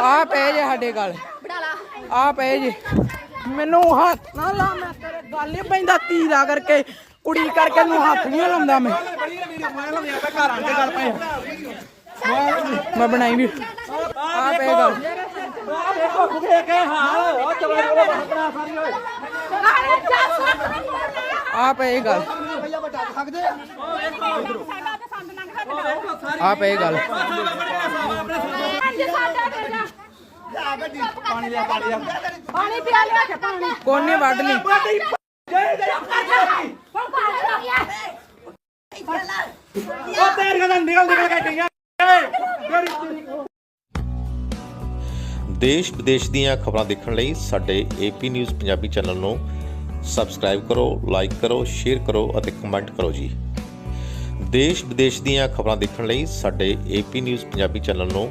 ਆ ਪਏ ਜੇ ਸਾਡੇ ਗੱਲ। ਆ ਪਏ ਜੇ। ਮੈਨੂੰ ਹੱਥ ਨਾ ਲਾ, ਮੈਂ ਤੇਰੇ ਗੱਲ ਨਹੀਂ ਪੈਂਦਾ ਧੀਰਾ ਕਰਕੇ। ਕੁੜੀ ਕਰਕੇ ਨੂੰ ਹੱਥ ਨਹੀਂ ਲਾਉਂਦਾ ਮੈਂ। ਮੈਂ ਬਣਾਈ ਵੀ। ਆ ਪਏ ਗੱਲ। ਆ ਪਏ ਗੱਲ। ਆ ਪਏ ਗੱਲ। ਪਾਣੀ ਪਿਆ ਲਿਆ ਕੇ ਪਾਣੀ। ਕੋਨੇ ਵੱਢ ਲਈ। ਦੇਸ਼ ਵਿਦੇਸ਼ ਦੀਆਂ ਖਬਰਾਂ ਦੇਖਣ ਲਈ ਸਾਡੇ ਏਪੀ ਨਿਊਜ਼ ਪੰਜਾਬੀ ਚੈਨਲ ਨੂੰ ਸਬਸਕ੍ਰਾਈਬ ਕਰੋ ਲਾਈਕ ਕਰੋ ਸ਼ੇਅਰ ਕਰੋ ਅਤੇ ਕਮੈਂਟ ਕਰੋ ਜੀ। ਦੇਸ਼ ਵਿਦੇਸ਼ ਦੀਆਂ ਖਬਰਾਂ ਦੇਖਣ ਲਈ ਸਾਡੇ ਏਪੀ ਨਿਊਜ਼ ਪੰਜਾਬੀ ਚੈਨਲ ਨੂੰ